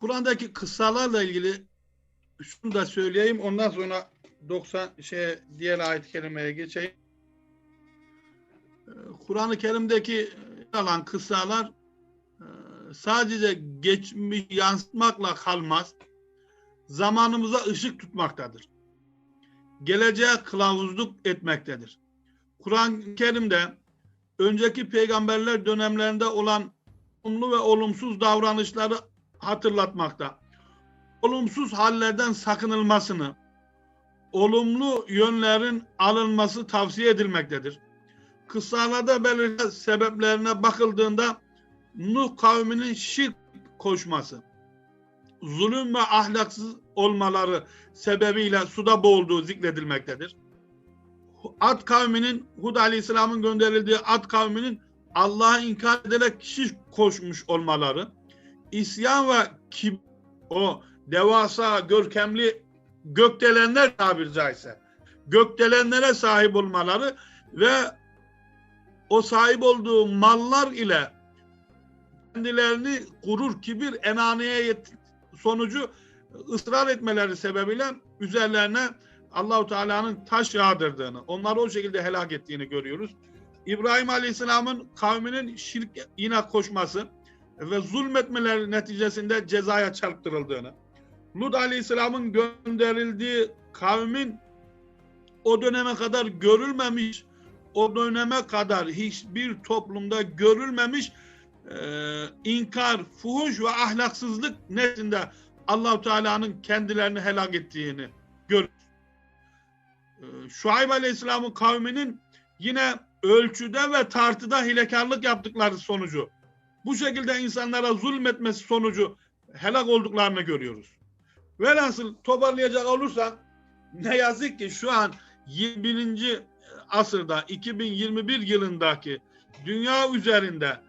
Kur'an'daki kıssalarla ilgili şunu da söyleyeyim. Ondan sonra 90 şey diğer ayet-i kerimeye geçeyim. Ee, Kur'an-ı Kerim'deki alan kıssalar e, sadece geçmiş yansıtmakla kalmaz. Zamanımıza ışık tutmaktadır. Geleceğe kılavuzluk etmektedir. Kur'an-ı Kerim'de önceki peygamberler dönemlerinde olan olumlu ve olumsuz davranışları hatırlatmakta. Olumsuz hallerden sakınılmasını, olumlu yönlerin alınması tavsiye edilmektedir. Kıssalarda belirli sebeplerine bakıldığında Nuh kavminin şirk koşması, zulüm ve ahlaksız olmaları sebebiyle suda boğulduğu zikredilmektedir. Ad kavminin Hud Aleyhisselam'ın gönderildiği Ad kavminin Allah'a inkar ederek şirk koşmuş olmaları, isyan ve kib o devasa görkemli gökdelenler tabiri caizse gökdelenlere sahip olmaları ve o sahip olduğu mallar ile kendilerini gurur, kibir, enaniyet sonucu ısrar etmeleri sebebiyle üzerlerine Allahu Teala'nın taş yağdırdığını, onları o şekilde helak ettiğini görüyoruz. İbrahim Aleyhisselam'ın kavminin şirk yine koşması ve zulmetmeleri neticesinde cezaya çarptırıldığını, Lut Aleyhisselam'ın gönderildiği kavmin o döneme kadar görülmemiş, o döneme kadar hiçbir toplumda görülmemiş e, inkar, fuhuş ve ahlaksızlık nezdinde Allahu Teala'nın kendilerini helak ettiğini görürüz. E, Şuayb Aleyhisselam'ın kavminin yine ölçüde ve tartıda hilekarlık yaptıkları sonucu bu şekilde insanlara zulmetmesi sonucu helak olduklarını görüyoruz. Velhasıl toparlayacak olursak ne yazık ki şu an 21. asırda 2021 yılındaki dünya üzerinde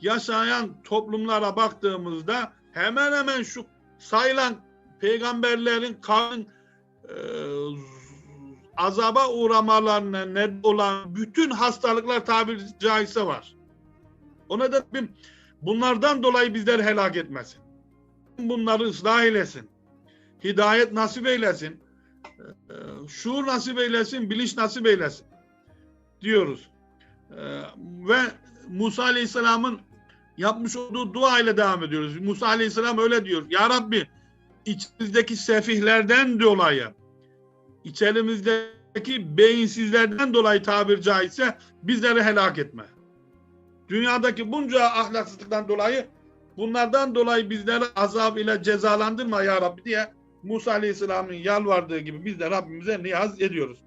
yaşayan toplumlara baktığımızda hemen hemen şu sayılan peygamberlerin kavmin e, azaba uğramalarına ne olan bütün hastalıklar tabiri caizse var. O nedenle bunlardan dolayı bizleri helak etmesin. Bunları ıslah eylesin. Hidayet nasip eylesin. Ee, Şuur nasip eylesin, bilinç nasip eylesin. Diyoruz. Ee, Ve Musa Aleyhisselam'ın yapmış olduğu dua ile devam ediyoruz. Musa Aleyhisselam öyle diyor. Ya Rabbi içimizdeki sefihlerden dolayı içerimizdeki beyinsizlerden dolayı tabir caizse bizleri helak etme. Dünyadaki bunca ahlaksızlıktan dolayı bunlardan dolayı bizleri azab ile cezalandırma ya Rabbi diye Musa Aleyhisselam'ın yalvardığı gibi biz de Rabbimize niyaz ediyoruz.